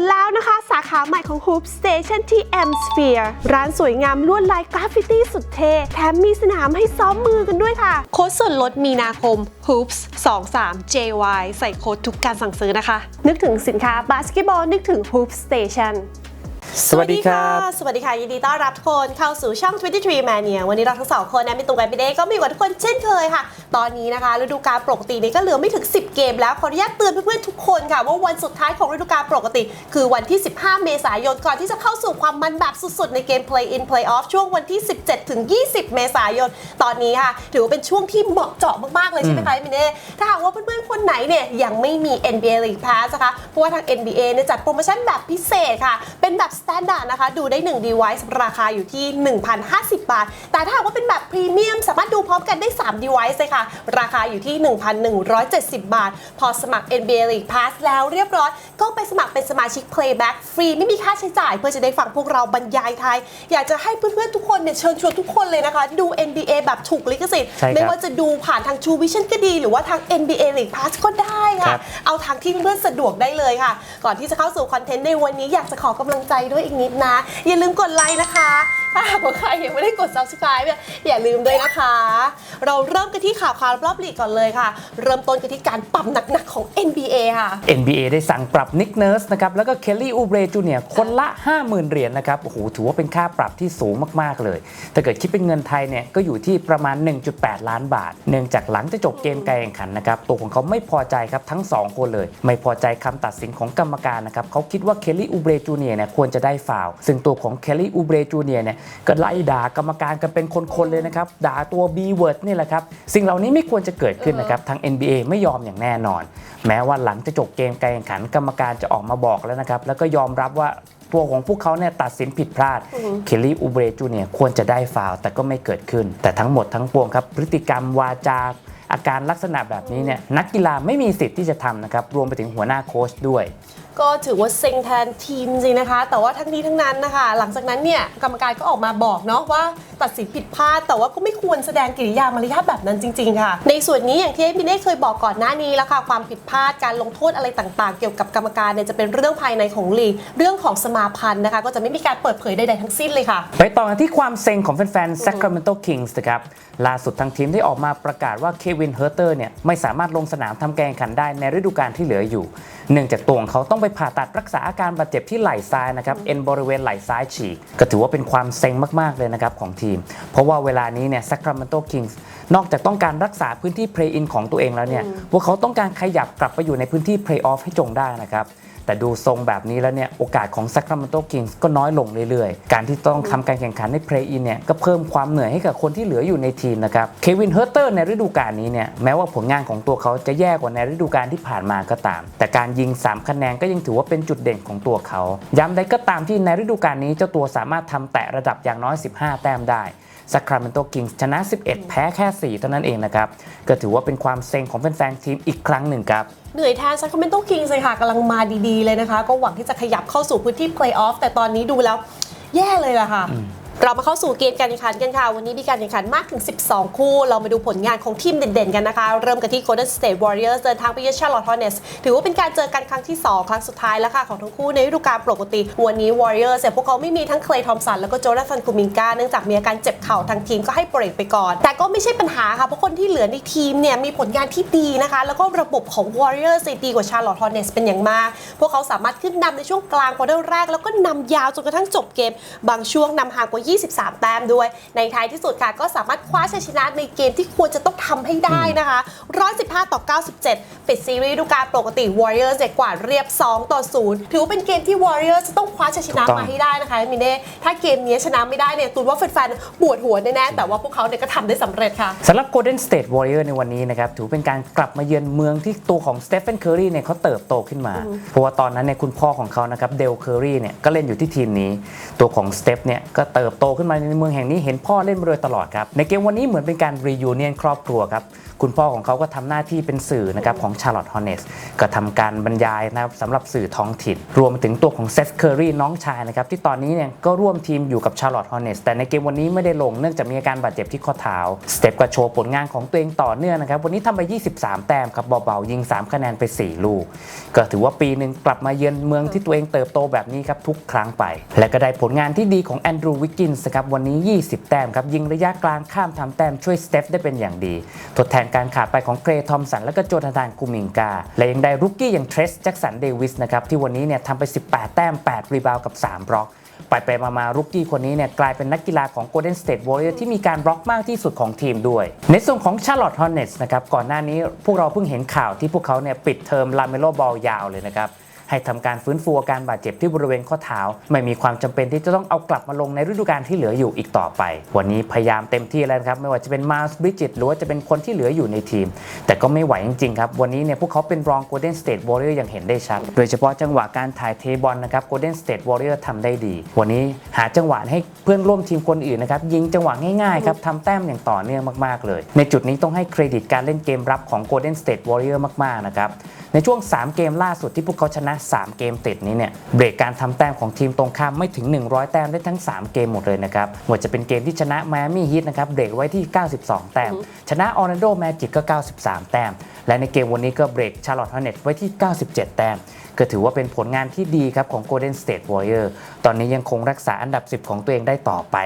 ดแล้วนะคะ สาขาใหม่ของ Hoop Station ที่ M Sphere ร้านสวยงามลวดลายกราฟฟิตี้สุดเท่ แถมมีสนามให้ซ้อมมือกันด้วยค่ะ โค้ดส่วนลดมีนาคม Hoops 23 JY ใส่โค้ดทุกการสั่งซื้อนะคะ นึกถึงสินค้าบาสเกตบอลนึกถึง Hoop Station สวัสดีครับ สวัสดีค่ะ ยินดีต้อนรับทุกคนเข้าสู่ช่อง 23 Mania วันนี้เราทั้งสองคนนะมีตัวกันไปเด้ก็มีกับทุกคนเช่นเคยค่ะ ตอนนี้นะคะฤดูกาลปกตินี้ก็เหลือไม่ถึง 10 เกมแล้ว ขออนุญาตเตือนเพื่อนๆทุกคนค่ะ ว่าวันสุดท้ายของฤดูกาลปกติ คือวันที่ 15 เมษายนก่อนที่จะเข้าสู่ความมันแบบสุดๆ ในเกม Play in Play off ช่วงวันที่ 17 ถึง 20 เมษายน ตอนนี้ค่ะ ถือว่าเป็นช่วงที่เหมาะเจาะมากๆเลยใช่ไหมคะมิเน่ถ้าหากว่าเพื่อนๆคนไหนเนี่ยยังไม่มี NBA League Pass นะคะเพราะว่าทาง NBA เนี่ยจัดโปรโมชั่นแบบพิเศษค่ะเป็นแบบ Standard นะคะ ดูได้ 1 device ราคาอยู่ที่ 1,050 บาท แต่ถ้าหากว่าเป็นแบบพรีเมียมสามารถดูพร้อมกันได้ 3 device เลยค่ะ ราคาอยู่ที่ 1,170 บาท พอสมัคร NBA League Pass แล้วเรียบร้อย ก็ไปสมัครเป็นสมาชิก Playback ฟรีไม่มีค่าใช้จ่าย เพื่อจะได้ฟังพวกเราบรรยายไทย อยากจะให้เพื่อนๆทุกคนเนี่ยเชิญชวนทุกคนเลยนะคะ ดู NBA แบบถูกลิขสิทธิ์ ใช่ครับ ไม่ว่าจะดูผ่านทาง True Vision ก็ดี หรือว่าทาง NBA League Pass ก็ได้ค่ะครับเอาทางที่เพื่อนๆสะดวกได้เลยค่ะ ก่อนที่จะเข้าสู่คอนเทนต์ในวันนี้อยากจะขอกำลังใจด้วยอีกนิดนะ อย่าลืมกดไลค์นะคะ ถ้าหากว่าใครยังไม่ได้กด subscribe เนี่ยอย่าลืมด้วยนะคะ เราเริ่มกันที่ข่าวคราวรอบลีกก่อนเลยค่ะ เริ่มต้นกันที่การปรับหนักๆของ NBA ค่ะ NBA ได้สั่งปรับนิกเนิร์สนะครับแล้วก็เคลลี่อูเบรจูเนียคนละ 50,000 เหรียญนะครับโอ้โหถือว่าเป็นค่าปรับที่สูงมากๆเลยถ้าเกิดคิดเป็นเงินไทยเนี่ยก็อยู่ที่ประมาณ 1.8 ล้านบาท เนื่องจากหลังจะจบเกมการแข่งขันนะครับตัวของเขาไม่พอใจครับทั้ง 2 คนเลย ไม่พอใจคำตัดสินของกรรมการนะครับเขาคิดว่าเคลลี่อูเบรจูเนียเนี่ยควรจะได้ฟาวซึ่งตัวของเคลลี่อูเบรจูเนียเนี่ยก็ไล่ด่ากรรมการกันเป็นคนๆเลยนะครับ ด่าตัว B word นี่แหละครับ สิ่งเหล่านี้ไม่ควรจะเกิดขึ้นนะครับ ทาง NBA ไม่ยอมอย่างแน่นอน แม้ว่าหลังจะจบเกมการแข่งขันกรรมการจะออกมาบอกแล้วนะครับ แล้วก็ยอมรับว่าตัวของพวกเขาเนี่ยตัดสินผิดพลาด เคลลี่อูเบรจูเนียควรจะได้ฟาวล์แต่ก็ไม่เกิดขึ้น แต่ทั้งหมดทั้งปวงครับ พฤติกรรมวาจาอาการลักษณะแบบนี้เนี่ยนักกีฬาไม่มีสิทธิ์ที่จะทำนะครับรวมไปถึงหัวหน้าโค้ชด้วย ก็ถือว่าเซ็งแทนทีมจริงนะคะ แต่ว่าทั้งนี้ทั้งนั้นนะคะ หลังจากนั้นเนี่ยกรรมการก็ออกมาบอกเนาะว่าตัดสินผิดพลาด แต่ว่าก็ไม่ควรแสดงกิริยามารยาทแบบนั้นจริง ๆ ค่ะ ในส่วนนี้อย่างที่พี่เน่เคยบอกก่อนหน้านี้แล้วค่ะ ความผิดพลาดการลงโทษอะไรต่างๆ เกี่ยวกับกรรมการเนี่ยจะเป็นเรื่องภายในของลีกเรื่องของสมาพันธ์นะคะ ก็จะไม่มีการเปิดเผยใดๆทั้งสิ้นเลยค่ะ ไปต่อกันที่ความเซ็งของแฟนๆ Sacramento Kings นะครับล่าสุดทางทีมได้ออกมาประกาศว่าเควินเฮอร์เตอร์เนี่ยไม่สามารถลงสนามทำการแข่งขันได้ในฤดูกาลที่เหลืออยู่ เนื่องจากตัวของเขาต้องไปผ่าตัดรักษาอาการบาดเจ็บที่ไหล่ซ้ายนะครับเอ็นบริเวณไหล่ซ้ายฉีกก็ถือว่าเป็นความเซ็งมากๆเลยนะครับของทีม เพราะว่าเวลานี้เนี่ย Sacramento Kings นอกจากต้องการรักษาพื้นที่ play in ของตัวเองแล้วเนี่ยพวกเขาต้องการขยับกลับไปอยู่ในพื้นที่ play off ให้จงได้นะครับ แต่ดูทรงแบบนี้แล้วเนี่ยโอกาสของ Sacramento Kings ก็น้อยลงเรื่อยๆ การที่ต้องทำการแข่งขันใน Play In เนี่ยก็เพิ่มความเหนื่อยให้กับคนที่เหลืออยู่ในทีมนะครับเควินเฮอร์เตอร์ในฤดูกาลนี้เนี่ยแม้ว่าผลงานของตัวเขาจะแย่กว่าในฤดูกาลที่ผ่านมาก็ตาม แต่การยิง 3 คะแนนก็ยังถือว่าเป็นจุดเด่นของตัวเขาย้ำได้ก็ตามที่ในฤดูกาลนี้เจ้าตัวสามารถทำแตะระดับอย่างน้อย 15 แต้มได้ Sacramento Kings ชนะ 11 แพ้แค่ 4 เท่านั้นเองนะครับ ก็ถือว่าเป็นความเซ็งของแฟนๆทีมอีกครั้งหนึ่งครับเหนื่อยแทน Sacramento Kings เลยค่ะกำลังมาดีๆเลยนะคะ ก็หวังที่จะขยับเข้าสู่พื้นที่ Playoff แต่ตอนนี้ดูแล้วแย่เลยล่ะค่ะ เรามาเข้าสู่เกมการแข่งขันกันค่ะ วันนี้มีการแข่งขันมากถึง 12 คู่ เรามาดูผลงานของทีมเด่นๆ กันนะคะ เริ่มกันที่ Golden State Warriors เดินทางไปเยือน Charlotte Hornets ถือว่าเป็นการเจอกันครั้งที่ 2 ครั้งสุดท้ายแล้วค่ะ ของทั้งคู่ในฤดูกาลปกติ วันนี้ Warriors เนี่ยพวกเขาไม่มีทั้ง Clay Thompson แล้วก็ Jonathan Kuminga เนื่องจากมีอาการเจ็บเข่าทางทีมก็ให้เบรกไปก่อน แต่ก็ไม่ใช่ปัญหาค่ะ เพราะคนที่เหลือในทีมเนี่ยมีผลงานที่ดีนะคะ แล้วก็ระบบของ Warriors เนี่ยดีกว่า Charlotte Hornets เป็นอย่างมาก พวกเขาสามารถขึ้นนำในช่วงกลางควอเตอร์แรกแล้วก็นำยาวจนกระทั่งจบเกม บางช่วงนำห่างกว่า23 แต้มด้วย ในท้ายที่สุดค่ะ ก็สามารถคว้าชัยชนะในเกมที่ควรจะต้องทำให้ได้นะคะ 115 ต่อ 97 ปิดซีรีส์ฤดูกาลปกติ Warriors เด็กกว่าดเรียบ 2 ต่อ 0 ถือว่าเป็นเกมที่ Warriors จะต้องคว้าชัยชนะถูกต้องมาให้ได้นะคะมินเน่ถ้าเกมนี้ชนะไม่ได้เนี่ยตูนว่าแฟนๆปวดหัวแน่ๆแต่ว่าพวกเขาเนี่ยก็ทำได้สำเร็จค่ะสำหรับ Golden State Warrior ในวันนี้นะครับถือเป็นการกลับมาเยือนเมืองที่ตัวของสเตฟ h นเคอรีเนี่ยเขาเติบโตขึ้นมา เพราะว่าตอนนั้นเนี่ยคุณพ่อของเขานะครับเดลเคอรีเนี่ยก็เล่นอยู่ที่ทีมนี้ ตัวของสเตฟเนี่ยก็เติบโตขึ้นมาในเมืองแห่งนี้เห็นพ่อเล่นมาโดยตลอดครับ ในเกมวันนี้เหมือนเป็นการรียูเนียนครอบครัวครับ คุณพ่อของเขาก็ทำหน้าที่เป็นสื่อนะครับของชาร์ลอตฮอนเนสก็ทำการบรรยายนะครับสำหรับสื่อท้องถิ่น รวมไปถึงตัวของเซฟเคอรีน้องชายนะครับที่ตอนนี้เนี่ยก็ร่วมทีมอยู่กับชาร์ลอตฮอนเนสแต่ในเกมวันนี้ไม่ได้ลงเนื่องจากมีอาการบาดเจ็บที่ข้อเท้าสเต็ปก็โชว์ผลงานของตัวเองต่อเนื่องนะครับวันนี้ทำไป 23 แต้มครับเบาๆยิง 3 คะแนนไป 4 ลูก ก็ถือว่าปีหนึ่งกลับมาเยือนเมืองที่ตัวเองเติบโตแบบนี้ครับทุกครั้งไป และก็ได้ผลงานที่ดีของแอนดรูว์วิกกินส์ครับวันนี้ 20 แต้มครับยิงระยะกลางข้ามทำแต้มช่วยสเตฟได้เป็นอย่างดี ทดแทนการขาดไปของเกรทอมสันและก็โจนาธานกูมิงกา และยังได้รุกกี้อย่างเทรสแจ็คสันเดวิสนะครับที่วันนี้เนี่ยทำไป 18 แต้ม 8 รีบาวกับ 3 บล็อกไปไปมามารุกกี้คนนี้เนี่ยกลายเป็นนักกีฬาของ Golden State Warriors ที่มีการบล็อกมากที่สุดของทีมด้วย ในส่วนของ Charlotte Hornets นะครับก่อนหน้านี้พวกเราเพิ่งเห็นข่าวที่พวกเขาเนี่ยปิดเทอมลาเมโลบอลยาวเลยนะครับ ให้ทำการฟื้นฟูอาการบาดเจ็บที่บริเวณข้อเท้า ไม่มีความจำเป็นที่จะต้องเอากลับมาลงในฤดูกาลที่เหลืออยู่อีกต่อไป วันนี้พยายามเต็มที่แล้วครับไม่ว่าจะเป็นมาร์สบริจิตหรือว่าจะเป็นคนที่เหลืออยู่ในทีม แต่ก็ไม่ไหวจริงๆครับวันนี้เนี่ยพวกเขาเป็นรอง Golden State Warrior อย่างเห็นได้ชัด โดยเฉพาะจังหวะการถ่ายเทบอลนะครับ Golden State Warrior ทำได้ดี วันนี้หาจังหวะให้เพื่อนร่วมทีมคนอื่นนะครับยิงจังหวะง่ายๆครับทำแต้มอย่างต่อเนื่องมากๆเลย ในจุดนี้ต้องให้เครดิตการเล่นเกมรับของ Golden State Warrior มากๆนะครับในช่วง 3 เกมล่าสุดที่พวกเขาชนะ3 เกมติดนี้เนี่ยเบรกการทำแต้มของทีมตรงข้ามไม่ถึง 100 แต้มได้ทั้ง 3 เกมหมดเลยนะครับว่าจะเป็นเกมที่ชนะ Miami Heat นะครับเบรกไว้ที่ 92 แต้ม ชนะ Orlando Magic ก็ 93 แต้ม และในเกมวันนี้ก็เบรก Charlotte Hornets ไว้ที่ 97 แต้ม ก็ถือว่าเป็นผลงานที่ดีครับของ Golden State Warrior ตอนนี้ยังคงรักษาอันดับ 10 ของตัวเองได้ต่อไป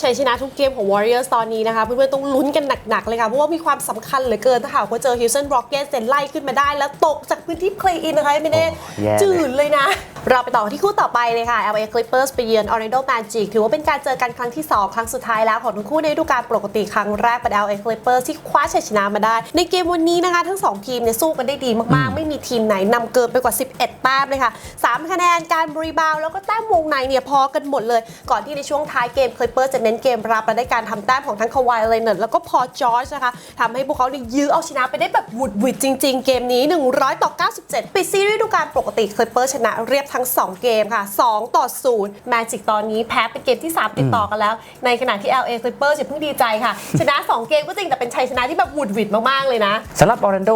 ชัยชนะทุกเกมของ Warriors ตอนนี้นะคะ เพื่อนๆต้องลุ้นกันหนัก ๆ เลยค่ะ เพราะว่ามีความสำคัญเหลือเกินถ้าหากว่าเจอ Houston Rockets เซ็นไล่ขึ้นมาได้ แล้วตกจากพื้นที่ play in นะคะไม่ได้โอ้แย่เลยจืดเลยนะ เราไปต่อที่คู่ต่อไปเลยค่ะ LA Clippers ไปเยือน Orlando Magic ถือว่าเป็นการเจอกันครั้งที่ 2 ครั้งสุดท้ายแล้วของทั้งคู่ในฤดูกาลปกติครั้งแรกเป็น LA Clippers ที่คว้าชัยชนะมาได้ ในเกมวันนี้นะคะทั้ง2 ทีมเนี่ยสู้กันได้ดีมากๆ ไม่มีทีมไหนนำเกินไปกว่า 11 แต้มเลยค่ะ 3 คะแนนการบริบาวด์แล้วก็แต้มวงในเนี่ยพอกันหมดเลย ก่อนที่ในช่วงท้ายเกม Clippers จะเน้นเกมรับและได้การทำแต้มของทั้งคาวายเลเนอร์แล้วก็พอจอร์จนะคะทำให้พวกเขาเนี่ยยื้อเอาชนะไปได้แบบหวุดหวิดจริง ๆ เกมนี้ 100 ต่อ 97 ปิดซีรีส์ฤดูกาลปกติ Clippers ชนะเรียบทั้ง 2 เกมค่ะ 2 ต่อ0 Magic ตอนนี้แพ้เป็นเกมที่ 3 ติดต่อกันแล้ว ในขณะที่ LA Clippers อย่าเพิ่งดีใจค่ะ ชนะ 2 เกมก็จริงแต่เป็นชัยชนะที่แบบหวุดหวิดมาก ๆ เลยนะสำหรับ Orlando Magic น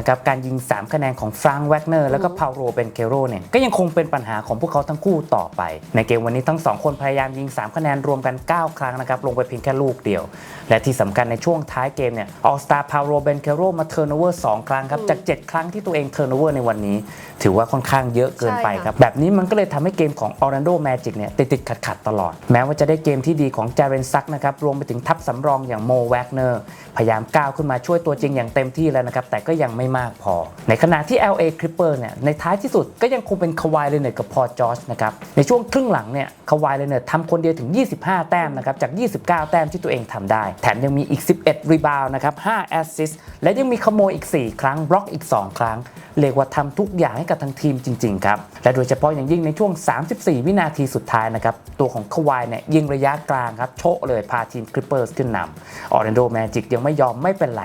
ะครับการยิง 3 คะแนนของฟรังก์แวกเนอร์แล้วก็พาโรเบนเกโรเนี่ยก็ยังคงเป็นปัญหาของพวกเขาทั้งคู่ต่อไป ในเกมวันนี้ทั้ง 2 คนพยายามยิง 3 คะแนนรวมกัน 9 ครั้งนะครับลงไปเพียงแค่ลูกเดียว และที่สำคัญในช่วงท้ายเกมเนี่ยออสตาพาโรเบนเกโรมาเทอร์โนเวอร์2ครั้งครับจาก 7 ครั้งที่ตัวเองเทอร์โนเวอร์ในวันนี้ ถือว่าค่อนข้างเยอะเกินไปใช่ค่ะครับแบบนี้มันก็เลยทำให้เกมของ Orlando Magic เนี่ยติดติดขัดขัดๆตลอด แม้ว่าจะได้เกมที่ดีของจาเรนซักนะครับรวมไปถึงทัพสำรองอย่างโมแวกเนอร์พยายามก้าวขึ้นมาช่วยตัวจริงอย่างเต็มที่แล้วนะครับ แต่ก็ยังไม่มากพอ ในขณะที่ LA Clipper เนี่ยในท้ายที่สุดก็ยังคงเป็นคาวายเลเนอร์กับพอจอร์จนะครับในช่วงครึ่งหลังเนี่ยคาวายเลเนอร์ทำคนเดียวถึง 25 แต้มนะครับจาก 29 แต้มที่ตัวเองทำได้ แถมยังมีอีก 11 รีบาวนะครับ5แอสซิสและยังมีขโมยอีก 4 ครั้งบล็อกอีก 2 ครั้งเรียกว่าทำทุกอย่างให้กับทางทีมจริงๆครับและโดยเฉพาะอย่างยิ่งในช่วง 34 วินาทีสุดท้ายนะครับตัวของคาวายเนี่ยยิงระยะกลางครับโชะเลยพาทีมคริปเปอร์สขึ้นนำออร์แลนโดแมจิกยังไม่ยอมไม่เป็นไร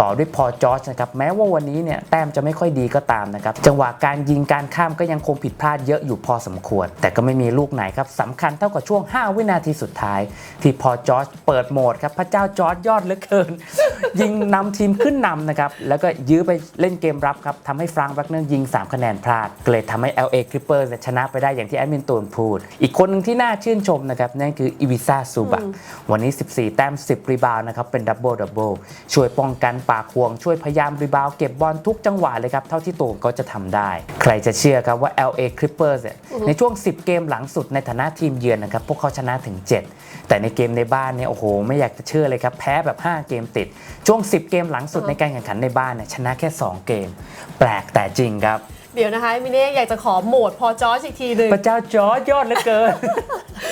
ต่อด้วยพอจอร์จนะครับแม้ว่าวันนี้เนี่ยแต้มจะไม่ค่อยดีก็ตามนะครับจังหวะการยิงการข้ามก็ยังคงผิดพลาดเยอะอยู่พอสมควร แต่ก็ไม่มีลูกไหนครับสำคัญเท่ากับช่วง 5 วินาทีสุดท้าย ที่พอจอร์จเปิดโหมดครับพระเจ้าจอร์จยอดเหลือเกิน ยิงนำทีมขึ้นนำนะครับแล้วก็ยื้อไปเล่นเกมรับครับทำให้ฟรังก์แวกเนอร์ยิง 3 คะแนนพลาดก็เลยทำให้ LA Clippers ชนะไปได้อย่างที่แอดมินตูนพูด อีกคนหนึ่งที่น่าชื่นชมนะครับนั่นคืออีวิซาซูบะวันนี้ 14 แต้ม 10 รีบาวด์นะครับเป็นดับเบิลดับเบิลช่วยป้องกันปากห่วง ช่วยพยายามรีบาวด์เก็บบอลทุกจังหวะเลยครับ เท่าที่ตัวเขาจะทำได้ ใครจะเชื่อครับว่า LA Clippers เนี่ยในช่วง 10 เกมหลังสุดในฐานะทีมเยือนนะครับ พวกเขาชนะถึง 7 แต่ในเกมในบ้านเนี่ยโอ้โห ไม่อยากจะเชื่อเลยครับ แพ้แบบ 5 เกมติด ช่วง 10 เกมหลังสุดในการแข่งขันในบ้านเนี่ยชนะแค่ 2 เกม แปลกแต่จริงครับเดี๋ยวนะคะมิเน่อยากจะขอโหมดพอจอร์จอีกทีหนึ่งพระเจ้าจอร์จยอดเหลือเกินไม่น่า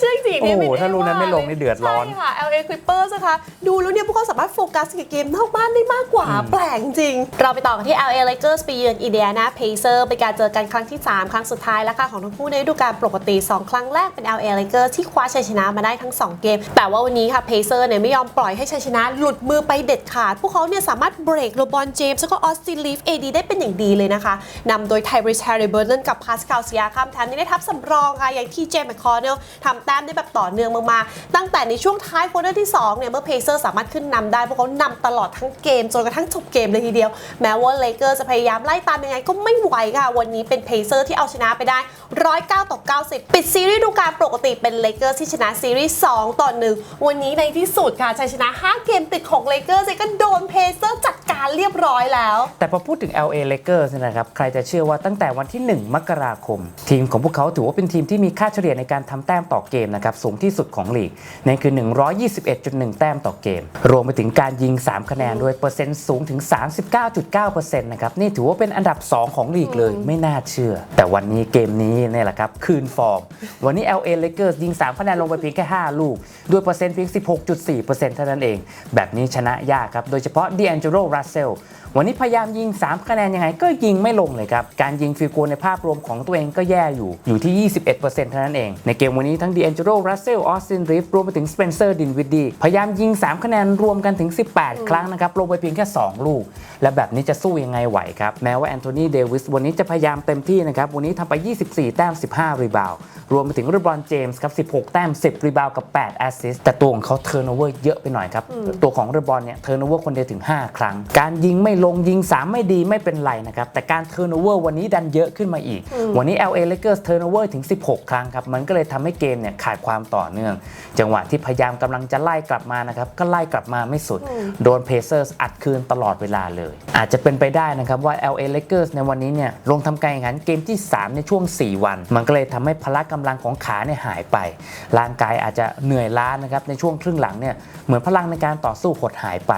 เชื่อจริงๆเนี่ยโอ้โหไม่ได้ถ้าลูกนั้นไม่ลงนี่เดือดร้อนใช่ค่ะ LA Clippers นะคะ ดูแล้วเนี่ยพวกเขาสามารถโฟกัสกับเกมนอกบ้านได้มากกว่า แปลกจริง เราไปต่อกันที่ LA Lakers ไปเยือน Indiana Pacers เป็นการเจอกันครั้งที่ 3 ครั้งสุดท้ายแล้วค่ะ ของทั้งคู่ในฤดูกาลปกติ 2 ครั้งแรกเป็น LA Lakers ที่คว้าชัยชนะมาได้ทั้ง 2 เกม แต่ว่าวันนี้ค่ะ Pacers เนี่ยไม่ยอมปล่อยให้ชัยชนะ หลุดมือไปเด็ดขาด พวกเขาเนี่ยสามารถเบรกโรบอนเจมส์แล้วก็ออสตินลีฟเอดีได้เป็นอย่างดีเลยนะคะนำโดยไทริสแฮร์ริเบิร์นกับพาสคาลเซียคัมแถมยังได้ทับสำรองค่ะอย่างที่เจมส์แมคคอร์เนลทำแต้มต้มได้แบบต่อเนื่องมากๆ ตั้งแต่ในช่วงท้ายควอเตอร์ที่2เนี่ยเมื่อเพเซอร์สามารถขึ้นนำได้พวกเขานำตลอดทั้งเกมจนกระทั่งจบเกมเลยทีเดียว แม้ว่าเลเกอร์จะพยายามไล่ตามยังไงก็ไม่ไหวค่ะวันนี้เป็นเพเซอร์ที่เอาชนะไปได้ 109ต่อ90 ปิดซีรีส์ดูการปกติเป็นเลเกอร์ที่ชนะซีรีส์2ต่อ1วันนี้ในที่สุดค่ะชัยชนะ 5 เกมติดของเลเกอร์ก็โดนเพเซอร์จัดการเรียบร้อยแล้ว แต่พอพูดถึง LA Lakers เนยนะครับ ใครจะเชื่อว่าตั้งแต่วันที่ 1 มกราคม ทีมของพวกเขาถือว่าเป็นทีมที่มีค่าเฉลี่ยในการทำแต้มต่อเกมนะครับ สูงที่สุดของลีกนั่นคือ 121.1 แต้มต่อเกม รวมไปถึงการยิง 3 คะแนนด้วยเปอร์เซ็นต์สูงถึง 39.9%นะครับนี่ถือว่าเป็นอันดับ 2 ของลีกเลยไม่น่าเชื่อ แต่วันนี้เกมนี้เนี่แหละครับ คืนฟอร์ม วันนี้ LA Lakers ยิง 3 คะแนนลงไปเพียงแค่ 5 ลูก ด้วยเปอร์เซ็นต์เพียง 16.4%เท่านั้นเอง แบบนี้ชนะยากครับ โดยเฉพาะ D'Angelo Russell วันนี้พยายามยิง 3 คะแนนยังไงก็ยิงไม่ลงเลยครับ การยิงฟิลโกลในภาพรวมของตัวเองก็แย่อยู่ อยู่ที่ 21%เท่านั้นเอง ในเกมวันนี้ทั้ง D'Angelo Russell Austin Reeves รวมไปถึง Spencer Dinwiddie พยายามยิง 3 คะแนนรวมกันถึง 18 ครั้งนะครับลงไปเพียงแค่ 2 ลูก และแบบนี้จะสู้ยังไงไหวครับ แม้ว่าแอนโทนี เดวิสวันนี้จะพยายามเต็มที่นะครับ วันนี้ทำไป 24 แต้ม 15 รีบาวด์รวมไปถึงเรบรอนเจมส์ครับ 16 แต้ม 10 รีบาวด์กับ 8 แอสซิสต์แต่ตัวของเขาเทอร์โนเวอร์เยอะไปหน่อยครับตัวของเรบรอนเนี่ยเทอร์โนเวอร์คนเดียวถึง 5 ครั้ง การยิงไม่ลงยิง 3 ไม่ดีไม่เป็นไรนะครับ แต่การเทอร์โนเวอร์วันนี้ดันเยอะขึ้นมาอีก วันนี้ LA Lakers เทอร์โนเวอร์ถึง 16 ครั้งครับ มันก็เลยทำให้เกมเนี่ยขาดความต่อเนื่อง จังหวะที่พยายามกำลังจะไล่กลับมานะครับ ก็ไล่กลับมาไม่สุด โดน Pacers อัดคืนตลอดเวลาเลย อาจจะเป็นไปได้นะครับว่า LA Lakers ในวันนี้เนี่ยลงทำการแข่งขันเกมที่ 3 ในช่วง 4 วัน มันก็เลยทำให้พละกำลังของขาเนี่ยหายไป ร่างกายอาจจะเหนื่อยล้านะครับในช่วงครึ่งหลังเนี่ยเหมือนพลังในการต่อสู้หดหายไป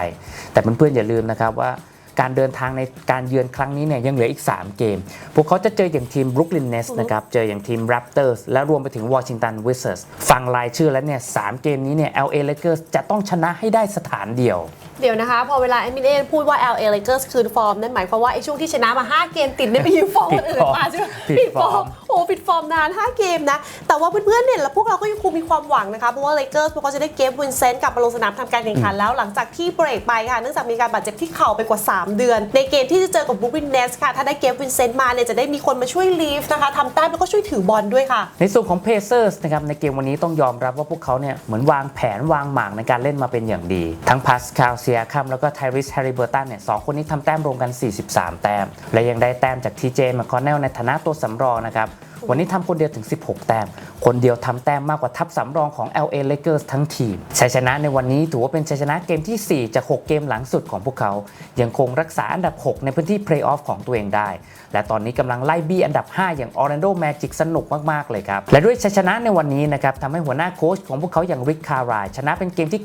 แต่เพื่อนๆอย่าลืมนะครับว่า การเดินทางในการเยือนครั้งนี้เนี่ยยังเหลืออีก 3 เกม พวกเขาจะเจออย่างทีม Brooklyn Nets นะครับ เจออย่างทีม Raptors และรวมไปถึง Washington Wizards ฟังรายชื่อแล้วเนี่ยสามเกมนี้เนี่ย LA Lakers จะต้องชนะให้ได้สถานเดียว เดี๋ยวนะคะ พอเวลาเอมิเนพูดว่า LA Lakers คืนฟอร์ม นั่นหมายความว่าไอ้ช่วงที่ชนะมา 5 เกมติดได้ไปยืมฟอร์มคนอื่นมาใช่ไหมผิดฟอร์ม โอ้ผิดฟอร์มนาน 5 เกมนะ แต่ว่าเพื่อนๆเนี่ยแล้วพวกเราก็ยังคงมีความหวังนะคะ เพราะว่า Lakers พวกเขาจะได้เกมวินเซนต์กลับมาลงสนามทำการแข่งขันแล้ว หลังจากที่เบรกไปค่ะ เนื่องจากมีการบาดเจ็บที่เข่าไปกว่า 3 เดือน ในเกมที่จะเจอกับ Brooklyn Nets ค่ะ ถ้าได้เกมวินเซนต์มาเนี่ยจะได้มีคนมาช่วยลีฟนะคะทำแต้มแล้วก็ช่วยถือบอลด้วยค่ะ ในส่วนของ Pacers นะครับในเกมวันนี้ต้องยอมรับว่าพวกเขาเนี่ยเหมือนวางแผนวางหมากในการเล่นมาเป็นอย่างดี ทั้งพาสคาลเซียคัมแล้วก็ไทริสแฮร์ริเบอร์ตันเนี่ยสองคนนี้ทำแต้มรวมกัน 43 แต้ม และยังได้แต้มจากทีเจแมคคอนเนลในฐานะตัวสำรองนะครับ วันนี้ทำคนเดียวถึง 16 แต้ม คนเดียวทำแต้มมากกว่าทัพสำรองของ LA Lakers ทั้งทีมชัยชนะในวันนี้ถือว่าเป็นชัยชนะเกมที่ 4 จาก 6 เกมหลังสุดของพวกเขา ยังคงรักษาอันดับ 6 ในพื้นที่เพลย์ออฟของตัวเองได้ และตอนนี้กำลังไล่บี้อันดับ 5 อย่าง Orlando Magic สนุกมากๆเลยครับ และด้วยชัยชนะในวันนี้นะครับทำให้หัวหน้าโค้ชของพวกเขาอย่างริกคารายชนะเป็นเกมที่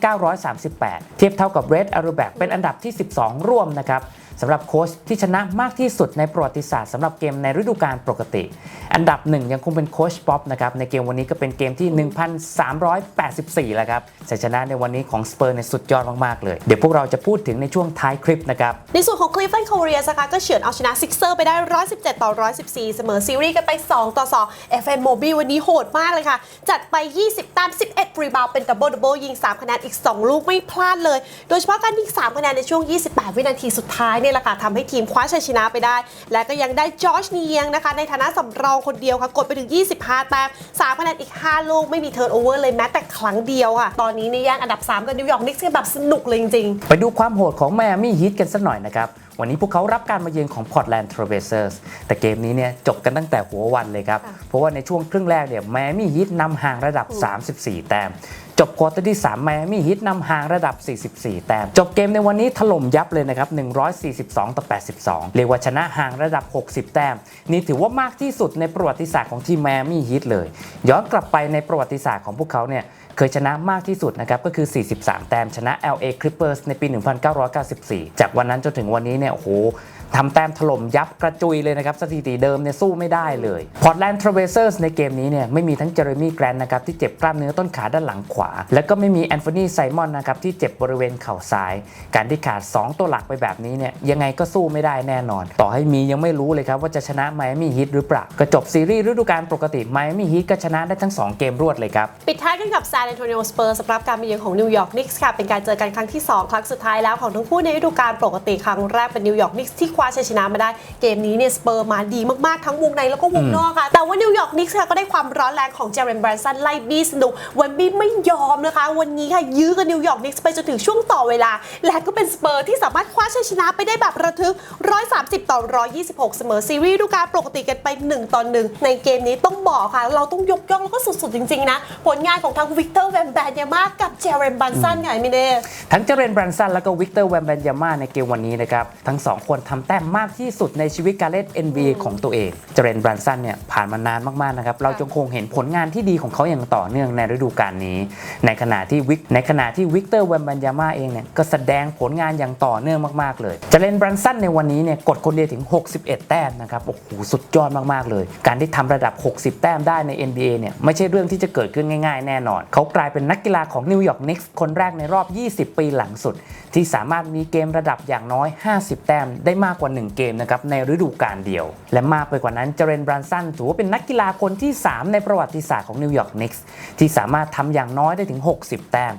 938 เทียบเท่ากับเรดอารูแบกเป็นอันดับที่ 12 ร่วมนะครับ สำหรับโค้ชที่ชนะมากที่สุดในประวัติศาสตร์สำหรับเกมในฤดูกาลปกติ อันดับหนึ่งยังคงเป็นโค้ชป๊อปนะครับในเกมวันนี้ก็เป็นเกมที่ 1,384แล้วครับชัยชนะในวันนี้ของสเปอร์ในสุดยอดมากๆเลย เดี๋ยวพวกเราจะพูดถึงในช่วงท้ายคลิปนะครับ ในส่วนของ Cleveland Cavaliers นะคะก็เฉือนเอาชนะซิกเซอร์ไปได้ 117 ต่อ 114 เสมอซีรีส์กันไป 2 ต่อ 2 FN Mobley วันนี้โหดมากเลยค่ะ จัดไป 20ตาม11 รีบาวเป็นดับเบิลดับเบิลยิง 3 คะแนนอีก 2 ลูกไม่พลาดเลย โดยเฉพาะการยิง 3 คะแนนในช่วง 28 วินาทีสุดท้ายนี่แหละค่ะทำให้ทีมคว้าชัยชนะไปได้ และก็ยังได้จอชเนียงนะคะในฐานะสำรองคนเดียวค่ะกดไปถึง 25แต้ม3คะแนนอีก 5 ลูกไม่มีเทิร์นโอเวอร์เลยแม้แต่ครั้งเดียวค่ะ ตอนนี้เนี่ยแย่งอันดับ 3 กับนิวยอร์กนิกส์กันแบบสนุกเลยจริงๆ ไปดูความโหดของแมมมี่ฮิตกันสักหน่อยนะครับ วันนี้พวกเขารับการมาเยือนของ Portland Trailblazers แต่เกมนี้เนี่ยจบกันตั้งแต่หัววันเลยครับค่ะเพราะว่าในช่วงครึ่งแรกเนี่ย Miami Heat นำห่างระดับ 34 แต้มจบควอเตอร์ที่3 Miami Heat นำห่างระดับ 44 แต้ม จบเกมในวันนี้ถล่มยับเลยนะครับ 142 ต่อ 82 เรียกว่าชนะห่างระดับ 60 แต้ม นี่ถือว่ามากที่สุดในประวัติศาสตร์ของทีม Miami Heat เลย ย้อนกลับไปในประวัติศาสตร์ของพวกเขาเนี่ย เคยชนะมากที่สุดนะครับก็คือ 43 แต้มชนะ LA Clippers ในปี 1994 จากวันนั้นจนถึงวันนี้เนี่ยโอ้โห ทำแต้มถล่มยับกระจุยเลยนะครับสถิติเดิมเนี่ยสู้ไม่ได้เลย Portland Trailblazers ในเกมนี้เนี่ยไม่มีทั้งเจอร์มี่แกรนนะครับที่เจ็บกล้ามเนื้อต้นขาด้านหลังขวา แล้วก็ไม่มีแอนโทนีไซมอนนะครับที่เจ็บบริเวณเข่าซ้าย การที่ขาด 2 ตัวหลักไปแบบนี้เนี่ยยังไงก็สู้ไม่ได้แน่นอน ต่อให้มียังไม่รู้เลยครับว่าจะชนะไมอามี่ฮีทหรือเปล่าก็จบซีรีส์ฤดูกาลปกติไมอามี่ฮีทก็ชนะได้ทั้งสองเกมรวดเลยครับปิดท้ายกันกับซาน a อนโทนิโอสเปอร์สำหรับการมาเยือนของนิวยอร์กนิกส์ค่ะเป็นการเจอกันครั้งที่ 2 ครั้งสุดท้ายแล้วของทั้งคู่ในฤดูกาลปกติครั้งแรกเป็นนิวยอร์กนิกส์ที่คว้าชัยชนะมาได้เกมนี้เนี่ยสเปอร์มาดีมากๆทั้งวงในแล้วก็วงนอกค่ะแต่ว่านิวยอร์กนิกส์ค่ะก็ได้ความร้อนแรงของเจเรนแบรนสันไล่บี้สนุกเวนบี้ไม่ยอมนะคะ วันนี้ค่ะยื้อกับนิวยอร์กนิกส์ไปจนถึงช่วงต่อเวลา และก็เป็นสเปอร์ที่สามารถคว้าชัยชนะไปได้แบบระทึก 130 ต่อ 126 เสมอซีรีส์ฤดูกาลปกติกันไป 1 ต่อ 1 ในเกมนี้ต้องบอกค่ะ เราต้องยกย่องแล้วก็สุดๆ จริง ๆ นะ ผลงานของทั้งวิกเตอร์แวนแบนยามากับเจเรนบันสันไงไม่เน่ทั้งเจเรนแบรนสันแล้วก็วิกเตอร์แวมแบนยาม่าในเกมวันนี้นะครับทั้งสองคนทำแต้มมากที่สุดในชีวิตการเล่น NBA ของตัวเอง เจเรนแบรนสันเนี่ยผ่านมานานมากๆนะครับ เราจงคงเห็นผลงานที่ดีของเขาอย่างต่อเนื่องในฤดูกาลนี้ ในขณะที่วิกในขณะที่วิกเตอร์แวมแบนยาม่าเองเนี่ยก็แสดงผลงานอย่างต่อเนื่องมากๆเลย เจเรนแบรนสันในวันนี้เนี่ยกดคนเดียวถึง 61 แต้มนะครับ โอ้โห สุดยอดมากๆเลย การที่ทำระดับ 60 แต้มได้ใน NBA เนี่ยไม่ใช่เรื่องที่จะเกิดขึ้นง่ายๆ แน่นอน เขากลายเป็นนักกีฬาของนิวยอร์กนิกส์คนแรกในรอบ 20 ปีหลังสุด ที่สามารถมีเกมระดับอย่างน้อย 50 แต้มได้มากกว่า 1 เกมนะครับในฤดูกาลเดียว และมากไปกว่านั้นเจเรนบรันสันถือว่าเป็นนักกีฬาคนที่ 3 ในประวัติศาสตร์ของนิวยอร์กนิกส์ที่สามารถทำอย่างน้อยได้ถึง 60 แต้ม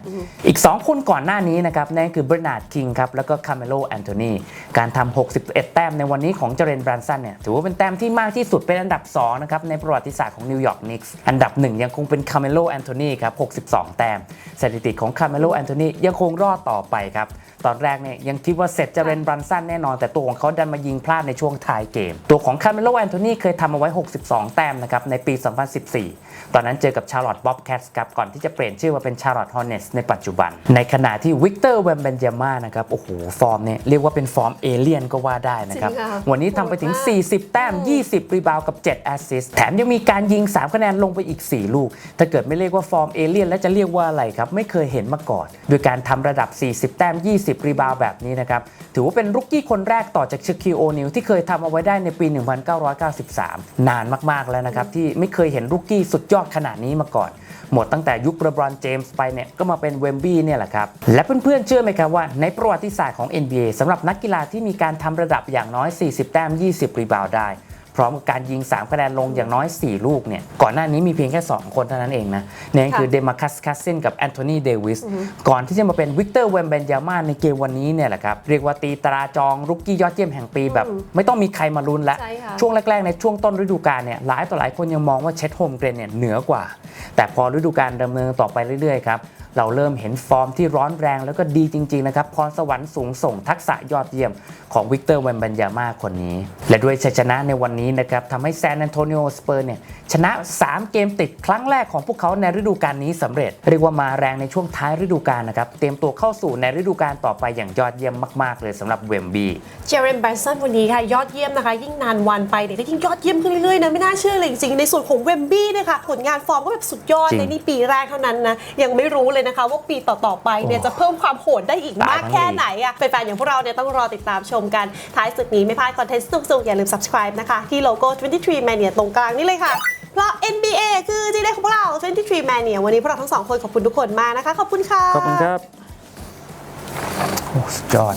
อีก 2 คนก่อนหน้านี้นะครับนั่นคือเบรนาร์ดคิงครับแล้วก็คาเมโลแอนโทนีการทำ61 แต้มในวันนี้ของเจเรนบรันสันเนี่ยถือว่าเป็นแต้มที่มากที่สุดเป็นอันดับ2นะครับในประวัติศาสตร์ของนิวยอร์กนิกส์อันดับ 1 ยังคงเป็นคาเมโลแอนโทนีครับ62 แต้มสถิติของคาเมโลแอนโทนียังคงรอดต่อไปครับ ตอนแรกเนี่ยยังคิดว่าเสร็จเจเรนบรันสันแน่นอน แต่ตัวของเขาดันมายิงพลาดในช่วงท้ายเกม ตัวของคาเมโลแอนโทนีเคยทำเอาไว้ 62 แต้มนะครับในปี 2014 ตอนนั้นเจอกับชาร์ลอตตบ๊อบแคทส์ครับก่อนที่จะเปลี่ยนชื่อมาเป็นชาร์ลอตฮอร์เนสในปัจจุบัน ในขณะที่วิกเตอร์แวมเบนยาม่านะครับโอ้โหฟอร์มเนี่ยเรียกว่าเป็นฟอร์มเอเลียนก็ว่าได้นะครับจริงค่ะวันนี้ทำไปถึงโหดมาก40 แต้ม 20 รีบาวกับ 7 แอสซิสต์แถมยังมีการยิง 3 คะแนนลงไปอีก 4 ลูก ถ้าเกิดไม่เรียกว่าฟอร์มเอเลียนแล้วจะเรียกว่าอะไรครับ ไม่เคยเห็นมาก่อน โดยการทำระดับ 40 แต้ม 20 รีบาวแบบนี้นะครับถือว่าเป็นรุกกี้คนแรกต่อจากชิคคิโอนิลที่เคยทำเอาไว้ได้ในปี 1993 นานมากๆแล้วนะครับที่ไม่เคยเห็นรุกกี้สุดยอดขนาดนี้มาก่อน หมดตั้งแต่ยุคเรบรอนเจมส์ไปเนี่ยก็มาเป็นเวมบี้เนี่ยแหละครับ และเพื่อนๆเชื่อไหมครับว่าในประวัติศาสตร์ของ NBA สำหรับนักกีฬาที่มีการทำระดับอย่างน้อย 40 แต้ม 20 รีบาวได้ พร้อมกับการยิง 3 คะแนนลงอย่างน้อย 4 ลูกเนี่ยก่อนหน้านี้มีเพียงแค่ 2 คนเท่านั้นเองนะนั่นคือเดมาคัสคัสซินกับแอนโทนีเดวิสก่อนที่จะมาเป็นวิกเตอร์เวมเบนยาม่าในเกมวันนี้เนี่ยแหละครับเรียกว่าตีตราจองรุกกี้ยอดเยี่ยมแห่งปีแบบ ไม่ต้องมีใครมาลุ้นละใช่ค่ะช่วงแรกๆ ในช่วงต้นฤดูกาลเนี่ยหลายต่อหลายคนยังมองว่าเช็ดโฮมเกรนเนี่ยเหนือกว่า แต่พอฤดูกาลดำเนินต่อไปเรื่อยๆครับ เราเริ่มเห็นฟอร์มที่ร้อนแรงแล้วก็ดีจริง ๆ นะครับ พรสวรรค์สูงส่งทักษะยอดเยี่ยมของวิกเตอร์เวมบันยาม่าคนนี้ และด้วยชัยชนะในวันนี้นะครับทำให้แซน a อนโตนิโอสเปอร์เนี่ยชนะ 3 เกมติดครั้งแรกของพวกเขาในฤดูกาลนี้สำเร็จ เรียกว่ามาแรงในช่วงท้ายฤดูกาลนะครับ เตรียมตัวเข้าสู่ในฤดูกาลต่อไปอย่างยอดเยี่ยมมาก ๆ เลยสำหรับเวมบีเจเรนแบรนสันวันนี้ค่ะยอดเยี่ยมนะคะ ยิ่งนานวันไปเนี่ยก็ยิ่งยอดเยี่ยมขึ้นเรื่อยๆนะไม่น่าเชื่อเลยจริงๆในส่วนของเวมบี้เนี่ยค่ะผลงานฟอร์มก็แบบสุดยอดจริงในนี่ปีแรกเท่านั้นนะยังไม่รู้เลยนะคะ ว่าปีต่อๆไปเนี่ยโอ้จะเพิ่มความโหดได้อีกตายมากทั้งแค่ลีกไหนอะแฟนๆอย่างพวกเราเนี่ยต้องรอติดตามชมกัน ท้ายสุดนี้ไม่พลาดคอนเทนต์สนุกๆ อย่าลืม subscribe นะคะ ที่โลโก้ 23 Mania ตรงกลางนี่เลยค่ะ เพราะ NBA คือจีเดของพวกเรา 23 Mania วันนี้พวกเราทั้งสองคนขอบคุณทุกคนมากนะคะ ขอบคุณค่ะ ขอบคุณครับ โอ้สุดยอด